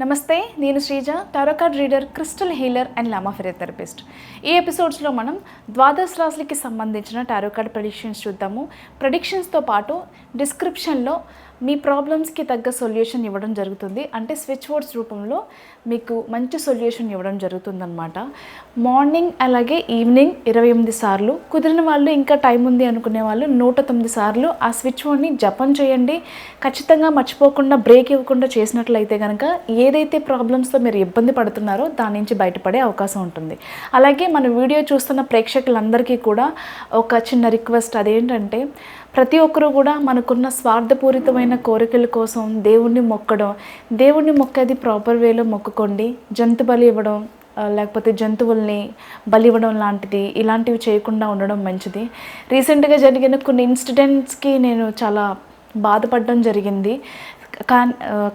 నమస్తే నేను Sreeja tarot card reader crystal healer and లామా ఫిజియోథెరపిస్ట్ ఈ ఎపిసోడ్స్లో మనం ద్వాదశ రాశులకి సంబంధించిన టారోకార్డ్ ప్రెడిక్షన్స్ చూద్దాము. ప్రెడిక్షన్స్తో పాటు డిస్క్రిప్షన్లో మీ ప్రాబ్లమ్స్కి తగ్గ సొల్యూషన్ ఇవ్వడం జరుగుతుంది. అంటే స్విచ్ బోర్డ్స్ రూపంలో మీకు మంచి సొల్యూషన్ ఇవ్వడం జరుగుతుందనమాట మార్నింగ్ అలాగే ఈవినింగ్ ఇరవై ఎనిమిది సార్లు కుదిరిన వాళ్ళు ఇంకా టైం ఉంది అనుకునే వాళ్ళు నూట తొమ్మిది సార్లు ఆ స్విచ్ బోర్డ్ని జపం చేయండి. ఖచ్చితంగా మర్చిపోకుండా బ్రేక్ ఇవ్వకుండా చేసినట్లయితే కనుక ఏదైతే ప్రాబ్లమ్స్తో మీరు ఇబ్బంది పడుతున్నారో దాని నుంచి బయటపడే అవకాశం ఉంటుంది. అలాగే మన వీడియో చూస్తున్న ప్రేక్షకులందరికీ కూడా ఒక చిన్న రిక్వెస్ట్ అదేంటంటే ప్రతి ఒక్కరూ కూడా మనకున్న స్వార్థపూరితమైన కోరికల కోసం దేవుణ్ణి మొక్కడం దేవుణ్ణి మొక్కేది ప్రాపర్ వేలో మొక్కుకోండి. జంతు బలి ఇవ్వడం లేకపోతే జంతువుల్ని బలి ఇవ్వడం లాంటిది ఇలాంటివి చేయకుండా ఉండడం మంచిది. రీసెంట్గా జరిగిన కొన్ని ఇన్సిడెంట్స్కి నేను చాలా బాధపడడం జరిగింది. కా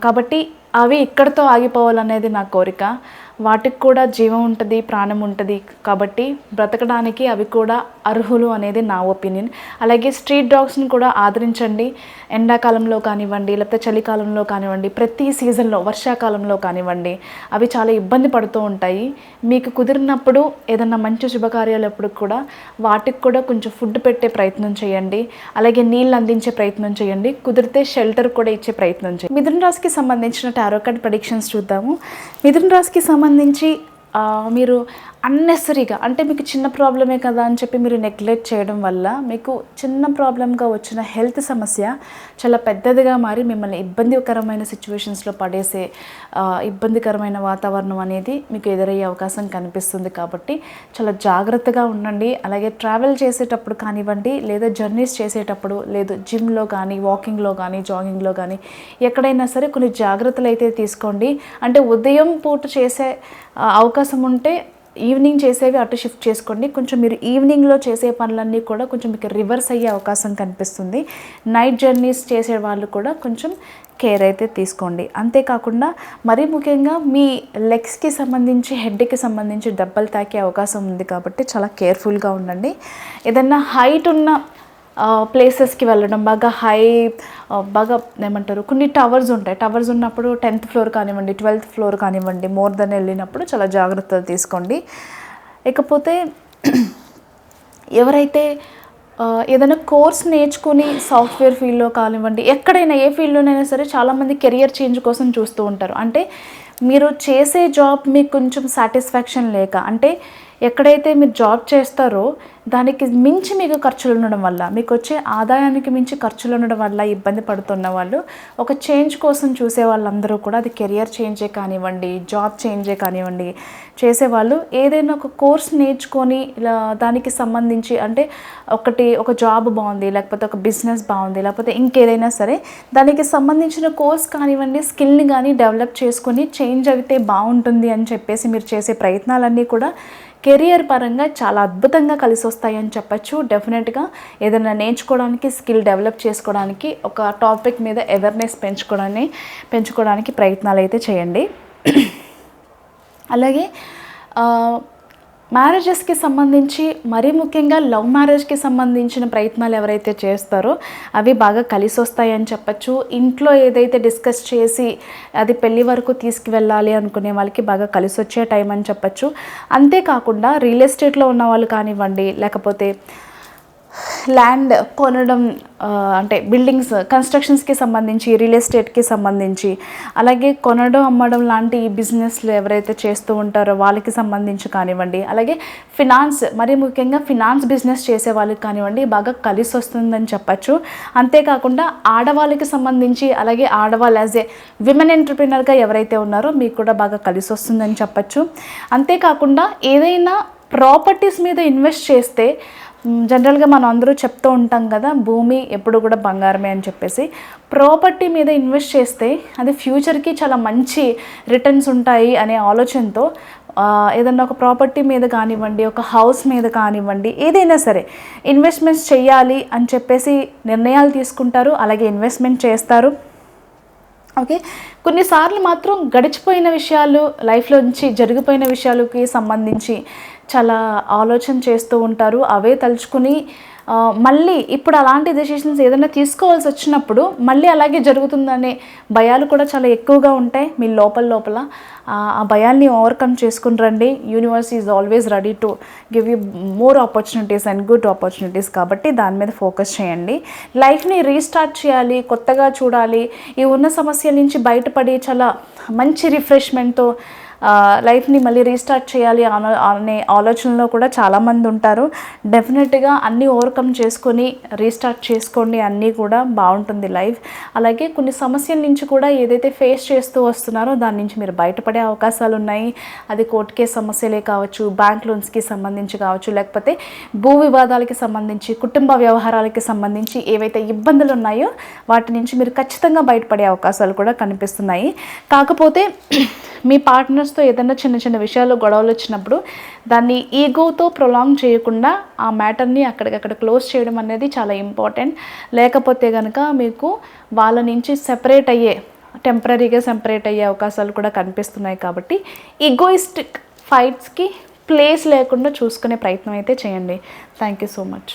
కాబట్టి అవి ఇక్కడితో ఆగిపోవాలనేది నా కోరిక. వాటికి కూడా జీవం ఉంటుంది ప్రాణం ఉంటుంది కాబట్టి బ్రతకడానికి అవి కూడా అర్హులు అనేది నా ఒపీనియన్. అలాగే స్ట్రీట్ డాగ్స్ని కూడా ఆదరించండి. ఎండాకాలంలో కానివ్వండి లేకపోతే చలికాలంలో కానివ్వండి ప్రతి సీజన్లో వర్షాకాలంలో కానివ్వండి అవి చాలా ఇబ్బంది పడుతూ ఉంటాయి. మీకు కుదిరినప్పుడు ఏదన్నా మంచి శుభకార్యాలప్పుడు కూడా వాటికి కూడా కొంచెం ఫుడ్ పెట్టే ప్రయత్నం చేయండి. అలాగే నీళ్ళు అందించే ప్రయత్నం చేయండి. కుదిరితే షెల్టర్ కూడా ఇచ్చే ప్రయత్నం చేయండి. మిథున రాశికి సంబంధించిన టారో ప్రొడిక్షన్స్ చూద్దాము. మిథున రాశికి సంబంధించి సంబంధించి మీరు అన్నెసరీగా అంటే మీకు చిన్న ప్రాబ్లమే కదా అని చెప్పి మీరు నెగ్లెక్ట్ చేయడం వల్ల మీకు చిన్న ప్రాబ్లంగా వచ్చిన హెల్త్ సమస్య చాలా పెద్దదిగా మారి మిమ్మల్ని ఇబ్బందికరమైన సిచ్యువేషన్స్లో పడేసే ఇబ్బందికరమైన వాతావరణం అనేది మీకు ఎదురయ్యే అవకాశం కనిపిస్తుంది కాబట్టి చాలా జాగ్రత్తగా ఉండండి. అలాగే ట్రావెల్ చేసేటప్పుడు కానివ్వండి లేదా జర్నీస్ చేసేటప్పుడు లేదు జిమ్లో కానీ వాకింగ్లో కానీ జాగింగ్లో కానీ ఎక్కడైనా సరే కొన్ని జాగ్రత్తలు అయితే తీసుకోండి. అంటే ఉదయం పూట చేసే అవకాశం ఉంటే ఈవినింగ్ చేసేవి అటు షిఫ్ట్ చేసుకోండి. కొంచెం మీరు ఈవినింగ్లో చేసే పనులన్నీ కూడా కొంచెం మీకు రివర్స్ అయ్యే అవకాశం కనిపిస్తుంది. నైట్ జర్నీస్ చేసే వాళ్ళు కూడా కొంచెం కేర్ అయితే తీసుకోండి. అంతేకాకుండా మరీ ముఖ్యంగా మీ లెగ్స్కి సంబంధించి హెడ్కి సంబంధించి దెబ్బలు తాకే అవకాశం ఉంది కాబట్టి చాలా కేర్ఫుల్గా ఉండండి. ఏదన్నా హైట్ ఉన్న ప్లేసెస్కి వెళ్ళడం బాగా హై బాగా ఏమంటారు కొన్ని టవర్స్ ఉంటాయి. టవర్స్ ఉన్నప్పుడు టెన్త్ ఫ్లోర్ కానివ్వండి ట్వెల్త్ ఫ్లోర్ కానివ్వండి మోర్ దెన్ వెళ్ళినప్పుడు చాలా జాగ్రత్తలు తీసుకోండి. ఇకపోతే ఎవరైతే ఏదైనా కోర్స్ నేర్చుకుని సాఫ్ట్వేర్ ఫీల్డ్లో కానివ్వండి ఎక్కడైనా ఏ ఫీల్డ్లోనైనా సరే చాలామంది కెరియర్ చేంజ్ కోసం చూస్తూ ఉంటారు. అంటే మీరు చేసే జాబ్ మీకు కొంచెం సాటిస్ఫాక్షన్ లేక అంటే ఎక్కడైతే మీరు జాబ్ చేస్తారో దానికి మించి మీకు ఖర్చులు ఉండడం వల్ల మీకు వచ్చే ఆదాయానికి మించి ఖర్చులు ఉండడం వల్ల ఇబ్బంది పడుతున్న వాళ్ళు ఒక చేంజ్ కోసం చూసే వాళ్ళందరూ కూడా అది కెరియర్ చేంజే కానివ్వండి జాబ్ చేంజే కానివ్వండి చేసేవాళ్ళు ఏదైనా ఒక కోర్స్ నేర్చుకొని ఇలా దానికి సంబంధించి అంటే ఒకటి ఒక జాబ్ బాగుంది లేకపోతే ఒక బిజినెస్ బాగుంది లేకపోతే ఇంకేదైనా సరే దానికి సంబంధించిన కోర్స్ కానివ్వండి స్కిల్ని కానీ డెవలప్ చేసుకొని చేంజ్ అయితే బాగుంటుంది అని చెప్పేసి మీరు చేసే ప్రయత్నాలన్నీ కూడా కెరియర్ పరంగా చాలా అద్భుతంగా కలిసి వస్తాయని చెప్పచ్చు డెఫినెట్గా ఏదైనా నేర్చుకోవడానికి స్కిల్ డెవలప్ చేసుకోవడానికి ఒక టాపిక్ మీద అవేర్నెస్ పెంచుకోవడానికి పెంచుకోవడానికి ప్రయత్నాలు అయితే చేయండి. అలాగే మ్యారేజెస్కి సంబంధించి మరీ ముఖ్యంగా లవ్ మ్యారేజ్కి సంబంధించిన ప్రయత్నాలు ఎవరైతే చేస్తారో అవి బాగా కలిసి వస్తాయని చెప్పచ్చు. ఇంట్లో ఏదైతే డిస్కస్ చేసి అది పెళ్ళి వరకు తీసుకువెళ్ళాలి అనుకునే వాళ్ళకి బాగా కలిసి వచ్చే టైం అని చెప్పచ్చు. అంతేకాకుండా రియల్ ఎస్టేట్లో ఉన్న వాళ్ళు కానివ్వండి లేకపోతే ల్యాండ్ కొనడం అంటే బిల్డింగ్స్ కన్స్ట్రక్షన్స్కి సంబంధించి రియల్ ఎస్టేట్కి సంబంధించి అలాగే కొనడం అమ్మడం లాంటి ఈ బిజినెస్లు ఎవరైతే చేస్తూ ఉంటారో వాళ్ళకి సంబంధించి కానివ్వండి అలాగే ఫినాన్స్ మరి ముఖ్యంగా ఫినాన్స్ బిజినెస్ చేసే వాళ్ళకి కానివ్వండి బాగా కలిసి వస్తుందని చెప్పచ్చు. అంతేకాకుండా ఆడవాళ్ళకి సంబంధించి అలాగే ఆడవాళ్ళు యాజ్ ఏ విమెన్ ఎంటర్ప్రినర్గా ఎవరైతే ఉన్నారో మీకు కూడా బాగా కలిసి వస్తుందని చెప్పచ్చు. అంతేకాకుండా ఏదైనా ప్రాపర్టీస్ మీద ఇన్వెస్ట్ చేస్తే జనరల్గా మనం అందరూ చెప్తూ ఉంటాం కదా భూమి ఎప్పుడు కూడా బంగారమే అని చెప్పేసి. ప్రాపర్టీ మీద ఇన్వెస్ట్ చేస్తే అది ఫ్యూచర్కి చాలా మంచి రిటర్న్స్ ఉంటాయి అనే ఆలోచనతో ఏదన్నా ఒక ప్రాపర్టీ మీద కానివ్వండి ఒక హౌస్ మీద కానివ్వండి ఏదైనా సరే ఇన్వెస్ట్మెంట్స్ చేయాలి అని చెప్పేసి నిర్ణయాలు తీసుకుంటారు అలాగే ఇన్వెస్ట్మెంట్ చేస్తారు. ఓకే? కొన్నిసార్లు మాత్రం గడిచిపోయిన విషయాలు లైఫ్లో నుంచి జరిగిపోయిన విషయాలకి సంబంధించి చాలా ఆలోచన చేస్తూ ఉంటారు. అవే తలుచుకుని మళ్ళీ ఇప్పుడు అలాంటి డెసిషన్స్ ఏదైనా తీసుకోవాల్సి వచ్చినప్పుడు మళ్ళీ అలాగే జరుగుతుందనే భయాలు కూడా చాలా ఎక్కువగా ఉంటాయి మీ లోపల లోపల. ఆ భయాల్ని ఓవర్కమ్ చేసుకుని రండి. Universe is always ready to give you more opportunities and good opportunities కాబట్టి దాని మీద ఫోకస్ చేయండి. లైఫ్ని రీస్టార్ట్ చేయాలి కొత్తగా చూడాలి. ఈ ఉన్న సమస్యల నుంచి బయటపడి చాలా మంచి రిఫ్రెష్మెంట్తో లైఫ్ని మళ్ళీ రీస్టార్ట్ చేయాలి అన అనే ఆలోచనలో కూడా చాలామంది ఉంటారు. డెఫినెట్గా అన్నీ ఓవర్కమ్ చేసుకొని రీస్టార్ట్ చేసుకోండి అన్నీ కూడా బాగుంటుంది లైఫ్. అలాగే కొన్ని సమస్యల నుంచి కూడా ఏదైతే ఫేస్ చేస్తూ వస్తున్నారో దాని నుంచి మీరు బయటపడే అవకాశాలు ఉన్నాయి. అది కోర్టు కేసు సమస్యలే కావచ్చు బ్యాంక్ లోన్స్కి సంబంధించి కావచ్చు లేకపోతే భూ వివాదాలకి సంబంధించి కుటుంబ వ్యవహారాలకి సంబంధించి ఏవైతే ఇబ్బందులు ఉన్నాయో వాటి నుంచి మీరు ఖచ్చితంగా బయటపడే అవకాశాలు కూడా కనిపిస్తున్నాయి. కాకపోతే మీ పార్ట్నర్ పార్ట్నర్స్తో ఏదైనా చిన్న చిన్న విషయాలు గొడవలు వచ్చినప్పుడు దాన్ని ఈగోతో ప్రొలాంగ్ చేయకుండా ఆ మ్యాటర్ని అక్కడికక్కడ క్లోజ్ చేయడం అనేది చాలా ఇంపార్టెంట్. లేకపోతే కనుక మీకు వాళ్ళ నుంచి సెపరేట్ అయ్యే టెంపరీగా సెపరేట్ అయ్యే అవకాశాలు కూడా కనిపిస్తున్నాయి కాబట్టి ఈగోయిస్టిక్ ఫైట్స్కి ప్లేస్ లేకుండా చూసుకునే ప్రయత్నం అయితే చేయండి. Thank you so much.